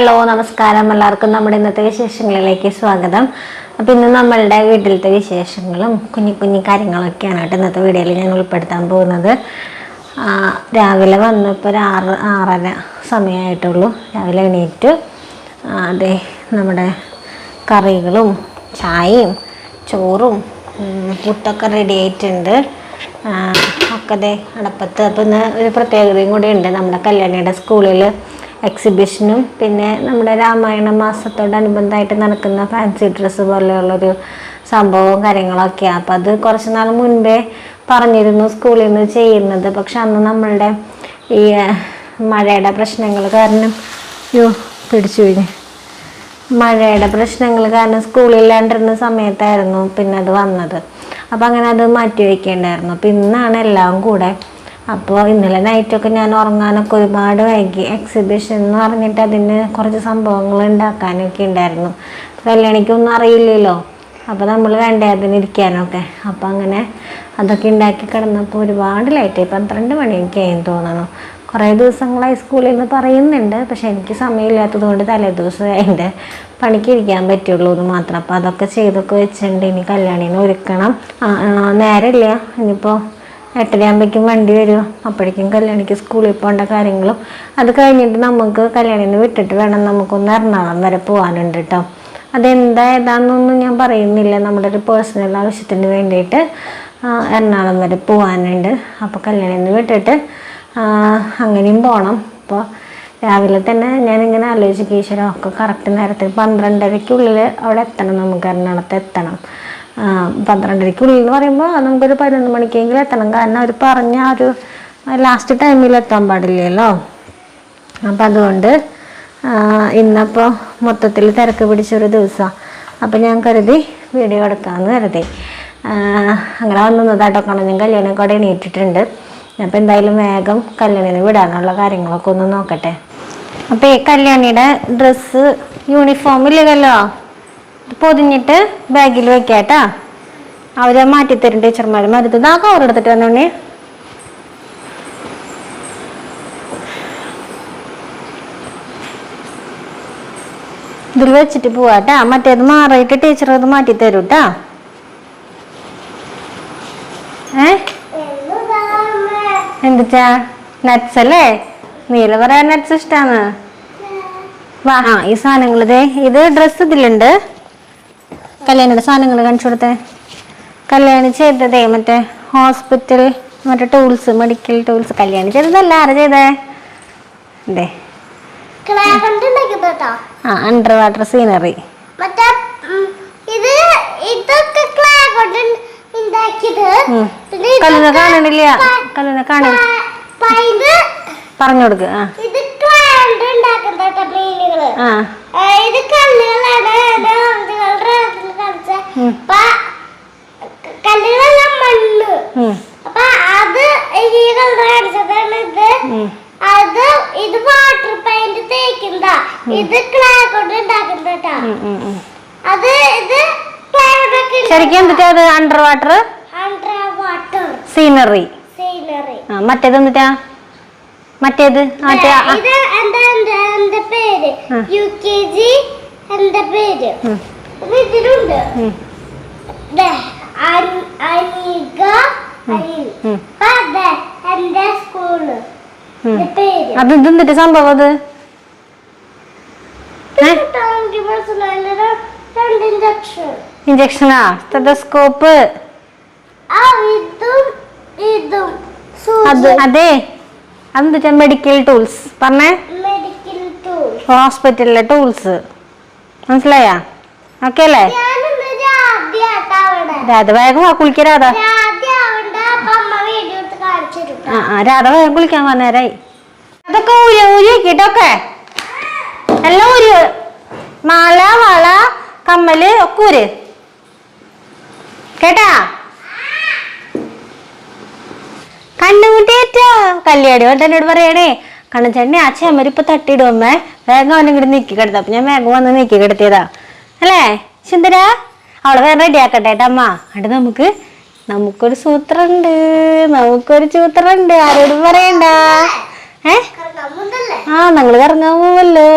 Hello നമസ്കാരം. എല്ലാവർക്കും നമ്മുടെ ഇന്നത്തെ വിശേഷങ്ങളിലേക്ക് സ്വാഗതം. അപ്പോൾ ഇന്ന് നമ്മളുടെ വീട്ടിലത്തെ വിശേഷങ്ങളും കുഞ്ഞു കുഞ്ഞു കാര്യങ്ങളൊക്കെയാണ് കേട്ടോ ഇന്നത്തെ വീഡിയോയിൽ ഞാൻ ഉൾപ്പെടുത്താൻ പോകുന്നത്. രാവിലെ വന്നപ്പോൾ ഒരു ആറ് ആറര സമയമായിട്ടുള്ളൂ രാവിലെ എണീറ്റ് അതെ നമ്മുടെ കറികളും ചായയും ചോറും പുട്ടൊക്കെ റെഡി ആയിട്ടുണ്ട്. ഒക്കെ ദേ അടപ്പത്ത്. അപ്പം ഇന്ന് ഒരു പ്രത്യേകതയും കൂടി ഉണ്ട്. നമ്മുടെ കല്യാണിയുടെ സ്കൂളിൽ എക്സിബിഷനും പിന്നെ നമ്മുടെ രാമായണ മാസത്തോടനുബന്ധമായിട്ട് നടക്കുന്ന ഫാൻസി ഡ്രസ്സ് പോലെയുള്ളൊരു സംഭവവും കാര്യങ്ങളൊക്കെയാണ് അപ്പോൾ അത് കുറച്ച് നാൾ മുൻപേ പറഞ്ഞിരുന്നു സ്കൂളിൽ നിന്ന് ചെയ്യുന്നത്. പക്ഷെ അന്ന് നമ്മളുടെ ഈ മഴയുടെ പ്രശ്നങ്ങൾ കാരണം യോ പിടിച്ചു കഴിഞ്ഞു മഴയുടെ പ്രശ്നങ്ങൾ കാരണം സ്കൂളില്ലാണ്ടിരുന്ന സമയത്തായിരുന്നു പിന്നെ അത് വന്നത്. അപ്പം അങ്ങനെ അത് മാറ്റി വയ്ക്കേണ്ടായിരുന്നു. അപ്പം ഇന്നാണ് എല്ലാം കൂടെ അപ്പോൾ ഇന്നലെ നൈറ്റൊക്കെ ഞാൻ ഉറങ്ങാനൊക്കെ ഒരുപാട് വൈകി. എക്സിബിഷൻ എന്ന് പറഞ്ഞിട്ട് അതിന് കുറച്ച് സംഭവങ്ങൾ ഉണ്ടാക്കാനൊക്കെ ഉണ്ടായിരുന്നു. കല്യാണിക്കൊന്നും അറിയില്ലല്ലോ. അപ്പോൾ നമ്മൾ വേണ്ടേ അതിനിരിക്കാനൊക്കെ അപ്പം അങ്ങനെ അതൊക്കെ ഉണ്ടാക്കി കിടന്നപ്പോൾ ഒരുപാട് ലേറ്റായി പന്ത്രണ്ട് മണിയൊക്കെ ആയി തോന്നണം. കുറേ ദിവസങ്ങളായി സ്കൂളിൽ നിന്ന് പറയുന്നുണ്ട്. പക്ഷെ എനിക്ക് സമയമില്ലാത്തത് കൊണ്ട് തലേ ദിവസം എന്റെ പണിക്ക് ഇരിക്കാൻ പറ്റുള്ളൂ എന്ന് മാത്രം. അപ്പോൾ അതൊക്കെ ചെയ്തൊക്കെ വെച്ചിട്ടുണ്ട്. ഇനി കല്യാണിനെ ഒരുക്കണം. നേരമില്ല. ഇനിയിപ്പോൾ എട്ടരയാകുമ്പോഴേക്കും വണ്ടി വരും. അപ്പോഴേക്കും കല്യാണിക്ക് സ്കൂളിൽ പോകേണ്ട കാര്യങ്ങളും അത് കഴിഞ്ഞിട്ട് നമുക്ക് കല്യാണിനെ വിട്ടിട്ട് വേണം നമുക്കൊന്ന് എറണാകുളം വരെ പോകാനുണ്ട് കേട്ടോ. അതെന്താ ഏതാണെന്നൊന്നും ഞാൻ പറയുന്നില്ല. നമ്മുടെ ഒരു പേഴ്സണൽ ആവശ്യത്തിന് വേണ്ടിയിട്ട് എറണാകുളം വരെ പോകാനുണ്ട്. അപ്പോൾ കല്യാണിന്ന് വിട്ടിട്ട് അങ്ങനെയും പോകണം അപ്പോൾ രാവിലെ തന്നെ ഞാനിങ്ങനെ ആലോചിച്ച് കീശ്വരം ഒക്കെ കറക്റ്റ് നേരത്തിൽ പന്ത്രണ്ടരയ്ക്കുള്ളിൽ അവിടെ എത്തണം. നമുക്ക് എറണാകുളത്ത് എത്തണം. പന്ത്രണ്ടരയ്ക്കുള്ളിൽ എന്ന് പറയുമ്പോൾ നമുക്കൊരു പതിനൊന്ന് മണിക്കെങ്കിലും എത്തണം. കാരണം അവർ പറഞ്ഞ ആ ഒരു ലാസ്റ്റ് ടൈമിൽ എത്താൻ പാടില്ലല്ലോ. അപ്പം അതുകൊണ്ട് ഇന്നപ്പോൾ മൊത്തത്തിൽ തിരക്ക് പിടിച്ചൊരു ദിവസമാണ് അപ്പം ഞാൻ കരുതി വീഡിയോ എടുക്കാമെന്ന് കരുതി. അങ്ങനെ വന്നതാട്ടോ. കാരണം ഞാൻ കല്യാണം കൂടെ എണീറ്റിട്ടുണ്ട്. അപ്പം എന്തായാലും വേഗം കല്യാണിന് വിടാനുള്ള കാര്യങ്ങളൊക്കെ ഒന്ന് നോക്കട്ടെ. അപ്പോൾ ഈ കല്യാണിയുടെ ഡ്രസ്സ് യൂണിഫോം ഇല്ലല്ലോ? പൊതിഞ്ഞിട്ട് ബാഗിൽ വെക്കാട്ടാ അവരെ മാറ്റിത്തരും ടീച്ചർമാർ മരുത് ആ കവർ എടുത്തിട്ട് വന്നോണേ. ഇതിൽ വെച്ചിട്ട് പോവാട്ടാ മറ്റേത് മാറിയിട്ട് ടീച്ചർ അത് മാറ്റി തരും കേട്ടാ ഏ? എന്താ നട്ട്സ് അല്ലേ? നീല പറയാൻ നട്ട്സ് ഇഷ്ടാണ് വാ. ആ ഈ സാധനങ്ങൾ ഇതേ ഇത് ഡ്രസ്സ് ഇതിലുണ്ട്. കല്യാണിയുടെ സാധനങ്ങൾ കാണിച്ചു കൊടുത്തേ. കല്യാണി ചെയ്തതേ മറ്റേ ഹോസ്പിറ്റൽ മറ്റേ ടൂൾസ് മെഡിക്കൽ ടൂൾസ് കല്യാണി ചെയ്തതല്ല ആരാ ചെയ്തേ? അതെ ആ അണ്ടർ വാട്ടർ സീനറി കല്ലിനെ കാണണില്ല. പറഞ്ഞു കൊടുക്ക് ആ. ഇത് ക്ലേ കൊണ്ട് ഉണ്ടാക്കുന്ന ആ. ഇത് കല്ലുകളാണ്. കല്ലുകളെല്ലാം മണ്ണ്. അപ്പൊ അത് ഈ കളർ കാണിച്ചതാണ് ഇത്. അത് ഇത് വാട്ടർ പെയിന്റ് തേക്കുന്നതാ. ഇത് ക്ലേ കൊണ്ട് ഉണ്ടാക്കുന്നതാ. അത് ഇത് ശരിക്കും എന്നിട്ടാ അത്? Under water under water scenery scenery ആ മറ്റേത് എന്നിട്ടാ മറ്റേത്? മറ്റേ ഇത് എന്റെ പേര്. യു കെ ജി എന്താ പേര്? ഇതിലുണ്ട്. അത് ഇത് എന്നിട്ട് സംഭവം അത് ഇഞ്ചക്ഷനാ ഇതും അത് അതെ. അതെന്താ മെഡിക്കൽ ടൂൾസ് പറഞ്ഞേ. മെഡിക്കൽ ടൂൾ ഹോസ്പിറ്റലിലെ ടൂൾസ് മനസ്സിലായാ? ഓക്കെ അല്ലേ? രാധ വേഗം കുളിക്ക രാധ. ആ രാധ വേഗം കുളിക്കാൻ വന്നേരായി. അതൊക്കെ ഊരി ഊരിക്കിട്ടൊക്കെ എല്ലാം ഊരി. മാല വള കമ്മൽ ഒക്കെ ഊര്. കേട്ടാ? കണ്ണുമുട്ടിയേറ്റാ കല്യാടി കൊണ്ട് എന്നോട് പറയണേ കണ്ണച്ചേട്ടനെ ആ ചെമരിപ്പ് തട്ടിയിടുമ്മേ വേഗം അവനെ ഇങ്ങോട്ട് നീക്കി കിടത്ത. അപ്പൊ ഞാൻ വേഗം വന്ന് നീക്കി കിടത്തിയതാ. അല്ലേ? സുന്ദര? അവളെ വേറെ റെഡി ആക്കട്ടെ അമ്മ. എന്നിട്ട് നമുക്ക് നമുക്കൊരു സൂത്രണ്ട്. നമുക്കൊരു സൂത്രണ്ട് ആരോടും പറയണ്ട. ഏ? ആ ഞങ്ങൾ കറങ്ങാൻ പോവല്ലോ.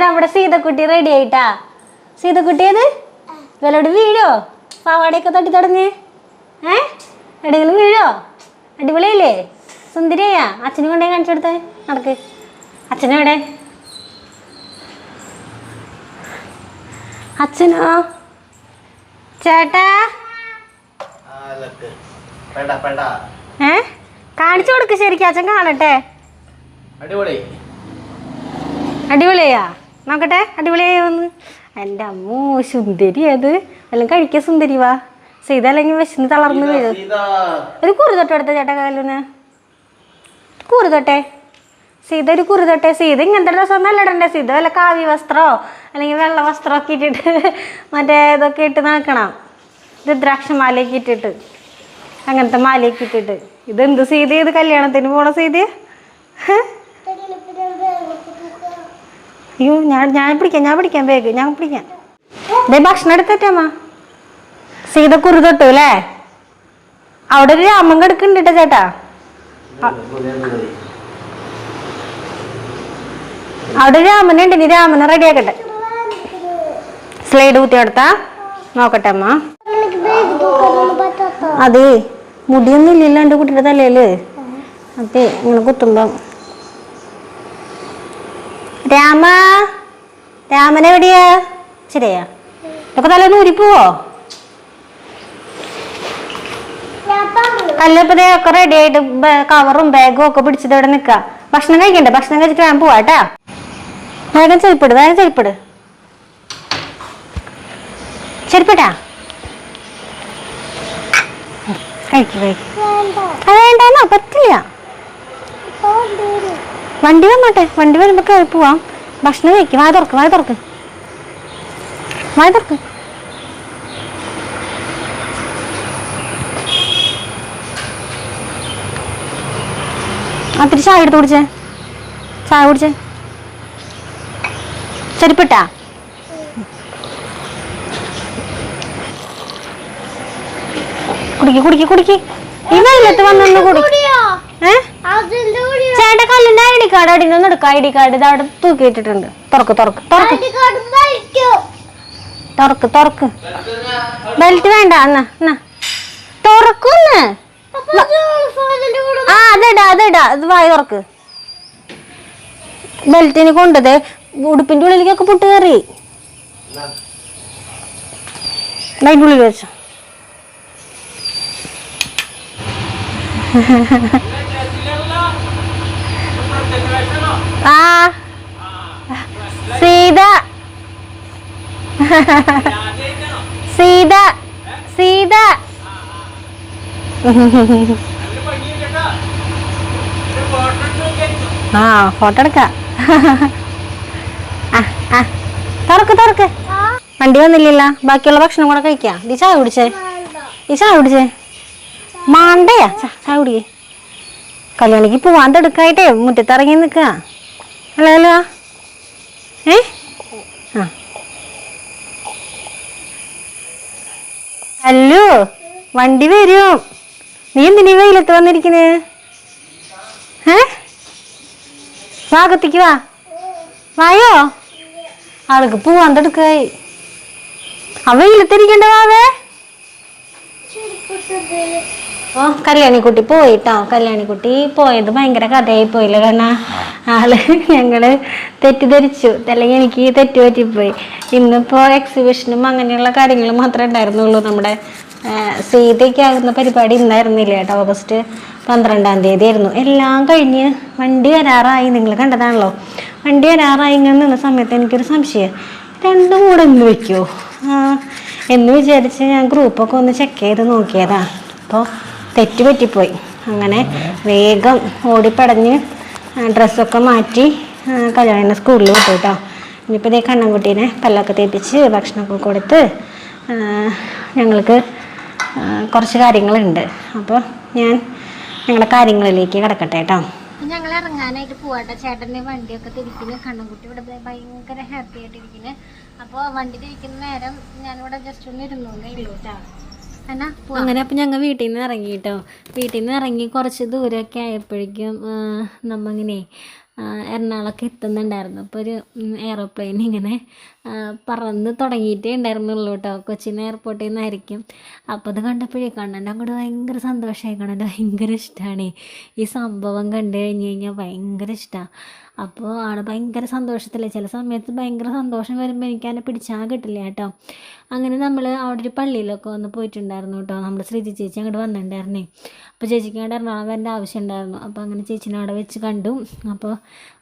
നമ്മുടെ സീതക്കുട്ടി റെഡി ആയിട്ടാ. സീതക്കുട്ടി അത് വിലോട് വീഴോ? പാവാടയൊക്കെ തട്ടി തുടങ്ങി. ഏ? എവിടെയെങ്കിലും വീഴോ? അടിപൊളിയല്ലേ? സുന്ദരിയാ. അച്ഛനും കൊണ്ടേ കാണിച്ചു കൊടുത്തേ. നടക്ക്. അച്ഛനെവിടെ അച്ഛനോ? ചേട്ടാ? ഏ? കാണിച്ചു കൊടുക്ക് ശരിക്കും. അച്ഛൻ കാണട്ടെ. അടിപൊളി. അടിപൊളിയാ. നോക്കട്ടെ അടിപൊളിയായി വന്ന്. എന്റെ അമ്മോ സുന്ദരി അത്. എല്ലാം കഴിക്കുക സുന്ദരി വാ. സീത അല്ലെങ്കിൽ വിശന്ന് തളർന്നു വീഴും. ഇതാ ഒരു കുറി തൊട്ട് എടുത്ത ചേട്ടാ കാലൂന്. കുറി തൊട്ടെ. സീത ഒരു കുറി തൊട്ടെ. സീത ഇങ്ങനത്തെ ഡ്രസ്സ് നല്ല ഇടണ്ടേ. സീത വല്ല കാവ്യ വസ്ത്രമോ അല്ലെങ്കിൽ വെള്ള വസ്ത്രമൊക്കെ ഇട്ടിട്ട് മറ്റേ ഇതൊക്കെ ഇട്ട് നടക്കണം. രുദ്രാക്ഷമാലയൊക്കെ ഇട്ടിട്ട്. അങ്ങനത്തെ മാലയൊക്കെ ഇട്ടിട്ട്. ഇതെന്ത് സീത ഇത് കല്യാണത്തിന് പോണ സീത അയ്യോ ഞാൻ ഞാൻ പിടിക്കാം ഞാൻ പിടിക്കാം വേഗം ഞാൻ പിടിക്കാം. ദേ ഭക്ഷണം എടുത്തേറ്റമ്മ സീത കുറി തൊട്ടു അല്ലേ? അവിടെ ഒരു രാമൻ കിടക്കുന്നുണ്ട് ട്ടോ ചേട്ടാ. അവിടെ രാമനുണ്ട് ഇനി രാമനെ റെഡിയാക്കട്ടെ സ്ലൈഡ് കുത്തി കൊടുത്താ നോക്കട്ടെ അമ്മ. ബാഗ് അതെ മുടിയൊന്നും ഇല്ലല്ലോ എന്റെ കുട്ടിയുടെ തലയിൽ. അതെ ഇങ്ങനെ കുത്തുമ്പം. രാമ രാമൻ എവിടെയാ? ശരിയാ. ഇതൊക്കെ തലേന്ന് ഊരിപ്പോവോ? അല്ല ഇപ്പൊ ഒക്കെ റെഡി ആയിട്ട് കവറും ബാഗും ഒക്കെ പിടിച്ചിട്ട് ഇവിടെ നിക്ക ഭക്ഷണം കഴിക്കണ്ടേ? ഭക്ഷണം കഴിച്ചിട്ട് ഞാൻ പോവാട്ടാ വേഗം ചെരുപ്പിട് വേഗം ചെരുപ്പിട്. ചെരുപ്പിട്ടാ കഴിക്ക് പറ്റില്ല. വണ്ടി വന്നോട്ടെ. വണ്ടി വരുമ്പോ കയറി പോവാം. ഭക്ഷണം കഴിക്കും. വായ തുറക്ക് വായ തുറക്ക്. വായ തുറക്ക്. അത്തിരി ചായ എടുത്ത് കുടിച്ചേ. ചായ കുടിച്ചേ. ചെരുപ്പിട്ടാ? കുടിക്ക് കുടിക്ക് കുടിക്ക്. ഈ വെയിലത്ത് വന്നൊന്ന് കുടിക്ക് കൂടിയോ ഏ അതിന്റെ കൂടിയോ ചേട്ടാ കല്ലിന്റെ ഐ ഡി കാർഡ് അവിടെ നിന്ന് എടുക്കാം. ഐ ഡി കാർഡ് ഇത് അവിടെ തൂക്കിയിട്ടിട്ടുണ്ട് തുറക്ക് തുറക്ക് തുറക്ക്. തുറക്ക് തുറക്ക്. ബെൽറ്റ് വേണ്ട എന്നാ എന്നാ. തുറക്കുന്ന്. ആ അതിടാ അതിടാ. ഇത് വായ തുറക്ക്. ബെൽറ്റിന് കൊണ്ടത്. ഉടുപ്പിന്റെ ഉള്ളിലേക്കൊക്കെ പൊട്ട് കയറി. അതിന്റെ ഉള്ളിൽ വെച്ചോ. ആ. സീത. സീത. സീത. ആ ഫോട്ടോ എടുക്കാം. തുറക്ക് തുറക്ക്. വണ്ടി വന്നില്ലല്ലോ. ബാക്കിയുള്ള ഭക്ഷണം കൂടെ കഴിക്കാം. ഈ ചായ കുടിച്ചേ? ഈ ചായ കുടിച്ചേ? മാണ്ടയാ? ചായ കുടിക്കേ. കല്യാണിക്ക് പോവാൻ എടുക്കായിട്ടേ മുറ്റത്തിറങ്ങി നിൽക്കുക. അല്ല അല്ല? ഏ? ആ. അല്ലോ വണ്ടി വരും. നീ എന്തിനീ വെയിലത്ത് വന്നിരിക്കുന്നേ? ഏ? ഭാഗത്തേക്ക് വാ. വായോ? ആൾക്ക് പോവാൻ എടുക്കായി ആ വെയിലത്തിരിക്കണ്ട വാവേ. ഓ കല്യാണിക്കുട്ടി പോയിട്ടോ? കല്യാണിക്കുട്ടി പോയത് ഭയങ്കര കഥയായി പോയില്ല കാരണം ആൾ ഞങ്ങൾ തെറ്റിദ്ധരിച്ചു. അല്ലെങ്കിൽ എനിക്ക് തെറ്റുപറ്റിപ്പോയി. ഇന്നിപ്പോ എക്സിബിഷനും അങ്ങനെയുള്ള കാര്യങ്ങൾ മാത്രമേ ഉണ്ടായിരുന്നുള്ളൂ. നമ്മുടെ സീതയ്ക്കാകുന്ന പരിപാടി ഇന്നായിരുന്നില്ല കേട്ടോ? ഓഗസ്റ്റ് പന്ത്രണ്ടാം തീയതി ആയിരുന്നു എല്ലാം കഴിഞ്ഞ് വണ്ടി വരാറായി. നിങ്ങൾ കണ്ടതാണല്ലോ. വണ്ടി വരാറായി ഇങ്ങനെ നിന്ന സമയത്ത് എനിക്കൊരു സംശയം. രണ്ടും കൂടെ ഒന്ന് വെക്കുമോ എന്ന് വിചാരിച്ച് ഞാൻ ഗ്രൂപ്പൊക്കെ ഒന്ന് ചെക്ക് ചെയ്ത് നോക്കിയതാ. അപ്പോൾ തെറ്റ് പറ്റിപ്പോയി അങ്ങനെ വേഗം ഓടിപ്പടഞ്ഞ് ഡ്രസ്സൊക്കെ മാറ്റി കല്യാണ സ്കൂളിൽ വിട്ടു കേട്ടോ ഇനിയിപ്പോൾ ഇതേ കണ്ണൻകുട്ടീനെ പല്ലൊക്കെ തേപ്പിച്ച് ഭക്ഷണമൊക്കെ കൊടുത്ത് ഞങ്ങൾക്ക് കുറച്ച് കാര്യങ്ങളുണ്ട്. അപ്പോൾ ഞാൻ ഞങ്ങളുടെ കാര്യങ്ങളിലേക്ക് കിടക്കട്ടെ കേട്ടോ. ഞങ്ങൾ ഇറങ്ങാനായിട്ട് പോവാട്ടെ. ചേട്ടന്റെ വണ്ടിയൊക്കെ തിരിക്കുന്നു. കണ്ണൻകുട്ടി ഇവിടെ ഭയങ്കര ഹാപ്പി ആയിട്ടിരിക്കുന്നു. അപ്പോൾ വണ്ടി തിരിക്കുന്ന നേരം ഞാനിവിടെ ജസ്റ്റ് ഒന്ന് ഇരുന്നു കേട്ടോ. അങ്ങനെ അപ്പം ഞങ്ങൾ വീട്ടിൽ നിന്ന് ഇറങ്ങി കേട്ടോ വീട്ടിൽ നിന്ന് ഇറങ്ങി കുറച്ച് ദൂരമൊക്കെ ആയപ്പോഴേക്കും നമ്മൾ ഇങ്ങനെ എറണാകുളമൊക്കെ എത്തുന്നുണ്ടായിരുന്നു. അപ്പോൾ ഒരു എയറോപ്ലെയിൻ ഇങ്ങനെ പറന്ന് തുടങ്ങിയിട്ടേ ഉണ്ടായിരുന്നുള്ളൂ കേട്ടോ. കൊച്ചിൻ എയർപോർട്ടിൽ നിന്നായിരിക്കും അപ്പോൾ അത് കണ്ടപ്പോഴേ കണ്ണന്റെ അങ്ങോട്ട് ഭയങ്കര സന്തോഷമായി. കണ്ണന്റെ ഭയങ്കര ഇഷ്ടമാണ് ഈ സംഭവം കണ്ടു കഴിഞ്ഞ് കഴിഞ്ഞാൽ ഭയങ്കര ഇഷ്ടമാണ് അപ്പോൾ ആൾ ഭയങ്കര സന്തോഷത്തില്ല ചില സമയത്ത് ഭയങ്കര സന്തോഷം വരുമ്പോൾ എനിക്ക് അതിനെ പിടിച്ചാൽ കിട്ടില്ല കേട്ടോ. അങ്ങനെ നമ്മൾ അവിടെ ഒരു പള്ളിയിലൊക്കെ വന്ന് പോയിട്ടുണ്ടായിരുന്നു കേട്ടോ. നമ്മുടെ ശ്രീജി ചേച്ചി അങ്ങോട്ട് വന്നിട്ടുണ്ടായിരുന്നേ. അപ്പോൾ ചേച്ചിക്ക് അങ്ങോട്ട് എറണാകുളം വരേണ്ട ആവശ്യം ഉണ്ടായിരുന്നു. അപ്പോൾ അങ്ങനെ ചേച്ചിനെ അവിടെ വെച്ച് കണ്ടു. അപ്പോൾ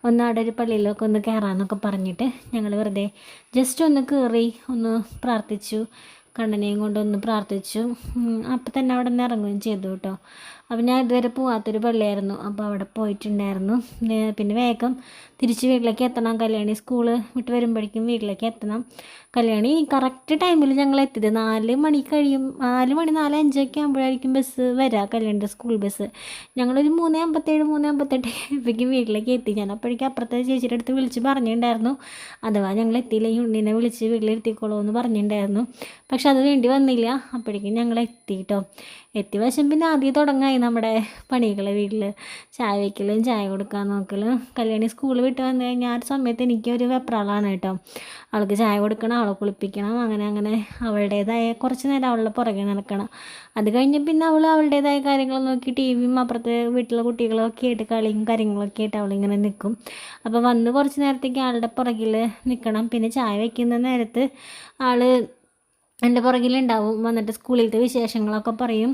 ഒന്ന് അവിടെ ഒരു പള്ളിയിലൊക്കെ ഒന്ന് കയറാമെന്നൊക്കെ പറഞ്ഞിട്ട് ഞങ്ങൾ വെറുതെ ജസ്റ്റ് ഒന്ന് കയറി ഒന്ന് പ്രാർത്ഥിച്ചു. കണ്ണനെയും കൊണ്ടൊന്ന് പ്രാർത്ഥിച്ചു. അപ്പം തന്നെ അവിടെ നിന്ന് ഇറങ്ങുകയും ചെയ്തു കേട്ടോ. അപ്പം ഞാൻ ഇതുവരെ പോവാത്തൊരു പള്ളിയായിരുന്നു. അപ്പോൾ അവിടെ പോയിട്ടുണ്ടായിരുന്നു. പിന്നെ വേഗം തിരിച്ച് വീട്ടിലേക്ക് എത്തണം. കല്യാണി സ്കൂൾ വിട്ട് വരുമ്പോഴേക്കും വീട്ടിലേക്ക് എത്തണം. കല്യാണി കറക്റ്റ് ടൈമിൽ ഞങ്ങൾ എത്തിയത്. നാല് മണി കഴിയും. നാല് മണി നാല് അഞ്ചൊക്കെ ആകുമ്പോഴായിരിക്കും ബസ് വരിക കല്യാണിന്റെ സ്കൂൾ ബസ് ഞങ്ങളൊരു മൂന്ന് അമ്പത്തേഴ് മൂന്ന് അമ്പത്തെട്ട് ഇപ്പോഴേക്കും വീട്ടിലേക്ക് എത്തി. ഞാൻ അപ്പോഴേക്കും അപ്പുറത്തെ ചേച്ചിയുടെ അടുത്ത് വിളിച്ച് പറഞ്ഞിട്ടുണ്ടായിരുന്നു. അഥവാ ഞങ്ങൾ എത്തിയില്ല ഉണ്ണിനെ വിളിച്ച് വീട്ടിലിരുത്തിക്കോളൂ എന്ന് പറഞ്ഞിട്ടുണ്ടായിരുന്നു. പക്ഷെ അത് വേണ്ടി വന്നില്ല. അപ്പോഴേക്കും ഞങ്ങൾ എത്തി കേട്ടോ എത്തി വശം പിന്നെ ആദ്യം തുടങ്ങായി നമ്മുടെ പണികൾ വീട്ടിൽ ചായ വയ്ക്കലും ചായ കൊടുക്കാൻ നോക്കലും. കല്യാണി സ്കൂൾ വിട്ട് വന്നു കഴിഞ്ഞാൽ ആ ഒരു സമയത്ത് എനിക്കൊരു വെപ്രാളാണ് കേട്ടോ. അവൾക്ക് ചായ കൊടുക്കണം അവളെ കുളിപ്പിക്കണം അങ്ങനെ അങ്ങനെ അവളുടേതായ കുറച്ച് നേരം അവളുടെ പുറകെ നടക്കണം. അത് കഴിഞ്ഞ് പിന്നെ അവൾ അവളുടേതായ കാര്യങ്ങൾ നോക്കി ടി വിയും അപ്പുറത്തെ വീട്ടിലെ കുട്ടികളൊക്കെ ആയിട്ട് കളിയും കാര്യങ്ങളൊക്കെ ആയിട്ട് അവളിങ്ങനെ നിൽക്കും അപ്പോൾ വന്ന് കുറച്ച് നേരത്തേക്ക് ആളുടെ പുറകിൽ നിൽക്കണം പിന്നെ ചായ വയ്ക്കുന്ന നേരത്ത് ആൾ എന്റെ പുറകിലുണ്ടാവും. വന്നിട്ട് സ്കൂളിലത്തെ വിശേഷങ്ങളൊക്കെ പറയും.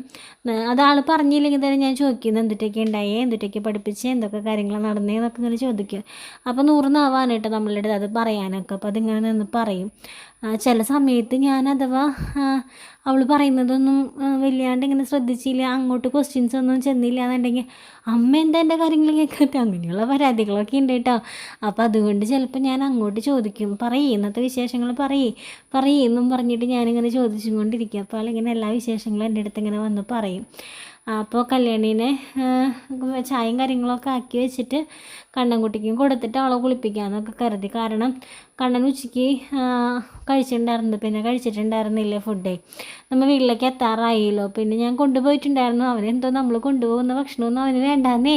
അതാൾ പറഞ്ഞില്ലെങ്കിൽ തന്നെ ഞാൻ ചോദിക്കുന്നത് എന്തിട്ടൊക്കെ ഉണ്ടായേ? എന്തിട്ടൊക്കെ പഠിപ്പിച്ച്? എന്തൊക്കെ കാര്യങ്ങൾ നടന്നേ? എന്നൊക്കെ ഇങ്ങനെ ചോദിക്കും. അപ്പോൾ നൂറ് നാവാണ് നമ്മളുടെ അത് പറയാനൊക്കെ. അപ്പോൾ അതിങ്ങനെ നിന്ന് പറയും. ചില സമയത്ത് ഞാൻ അഥവാ അവൾ പറയുന്നതൊന്നും വല്ലാണ്ട് ഇങ്ങനെ ശ്രദ്ധിച്ചില്ല അങ്ങോട്ട് ക്വസ്റ്റ്യൻസ് ഒന്നും ചെന്നില്ല എന്നുണ്ടെങ്കിൽ അമ്മ എന്താ എന്റെ കാര്യങ്ങൾ കേൾക്കാത്ത അങ്ങനെയുള്ള പരാതികളൊക്കെ ഉണ്ട് കേട്ടോ. അപ്പോൾ അതുകൊണ്ട് ചിലപ്പോൾ ഞാൻ അങ്ങോട്ട് ചോദിക്കും. പറയേ ഇന്നത്തെ വിശേഷങ്ങൾ പറയേ. പറയേ എന്നും പറഞ്ഞിട്ട് ഞാനിങ്ങനെ ചോദിച്ചും കൊണ്ടിരിക്കും അപ്പോൾ ആളിങ്ങനെ എല്ലാ വിശേഷങ്ങളും എന്റെ അടുത്ത് ഇങ്ങനെ വന്ന് പറയും. അപ്പോൾ കല്യാണീനെ ചായയും കാര്യങ്ങളൊക്കെ ആക്കി വെച്ചിട്ട് കണ്ണൻകുട്ടിക്കും കൊടുത്തിട്ട് അവളെ കുളിപ്പിക്കാമെന്നൊക്കെ കരുതി. കാരണം കണ്ണൻ ഉച്ചയ്ക്ക് കഴിച്ചിട്ടുണ്ടായിരുന്നു. പിന്നെ കഴിച്ചിട്ടുണ്ടായിരുന്നില്ല ഫുഡേ നമ്മൾ വീട്ടിലേക്ക് എത്താറായില്ലോ. പിന്നെ ഞാൻ കൊണ്ടുപോയിട്ടുണ്ടായിരുന്നു. അവനെന്തോ നമ്മൾ കൊണ്ടുപോകുന്ന ഭക്ഷണമൊന്നും അവന് വേണ്ടാന്നേ.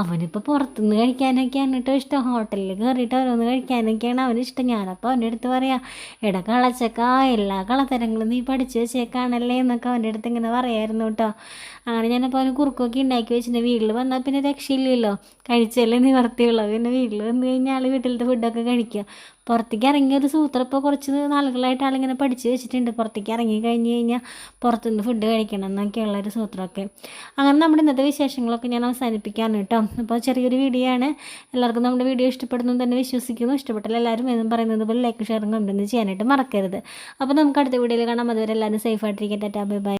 അവനിപ്പോൾ പുറത്തുനിന്ന് കഴിക്കാനൊക്കെയാണ് കേട്ടോ ഇഷ്ടം. ഹോട്ടലിൽ കയറിയിട്ട് ഓരോന്ന് കഴിക്കാനൊക്കെയാണ് അവന് ഇഷ്ടം. ഞാനപ്പോൾ അവന്റെ അടുത്ത് പറയാം എട കളച്ചക്ക എല്ലാ കളത്തരങ്ങളും നീ പഠിച്ചു വെച്ചേക്കാണല്ലേ എന്നൊക്കെ അവന്റെ അടുത്ത് ഇങ്ങനെ പറയായിരുന്നു കേട്ടോ. അങ്ങനെ ഞാനപ്പോൾ അവന് കുറുക്കൊക്കെ ഉണ്ടാക്കി വെച്ചിട്ടുണ്ട് വീട്ടിൽ വന്നാൽ പിന്നെ രക്ഷയില്ലല്ലോ. കഴിച്ചല്ലേ നിവർത്തിയുള്ളൂ. പിന്നെ വീട്ടിൽ വന്നു കഴിഞ്ഞാൽ വീട്ടിലത്തെ ഫുഡൊക്കെ കഴിക്കുക. പുറത്തേക്ക് ഇറങ്ങിയ ഒരു സൂത്രം ഇപ്പോൾ കുറച്ച് നാളുകളായിട്ട് ആളിങ്ങനെ പഠിച്ച് വെച്ചിട്ടുണ്ട്. പുറത്തേക്ക് ഇറങ്ങി കഴിഞ്ഞ് കഴിഞ്ഞാൽ പുറത്തുനിന്ന് ഫുഡ് കഴിക്കണം എന്നൊക്കെയുള്ള ഒരു സൂത്രമൊക്കെ. അങ്ങനെ നമ്മുടെ ഇന്നത്തെ വിശേഷങ്ങളൊക്കെ ഞാൻ അവസാനിപ്പിക്കാണ് കേട്ടോ. അപ്പോൾ ചെറിയൊരു വീഡിയോ ആണ്. എല്ലാവർക്കും നമ്മുടെ വീഡിയോ ഇഷ്ടപ്പെടുന്നു തന്നെ വിശ്വസിക്കുന്നു. ഇഷ്ടപ്പെട്ടാൽ എല്ലാവരും എന്നും പറയുന്നത് പോലെ ലൈക്ക് ഷെയറും കമന്റ് ചെയ്യാനായിട്ട് മറക്കരുത്. അപ്പോൾ നമുക്ക് അടുത്ത വീഡിയോയിൽ കാണാം. അതുവരെ എല്ലാവരും സേഫ് ആയിട്ടിരിക്കട്ടെ. Bye bye.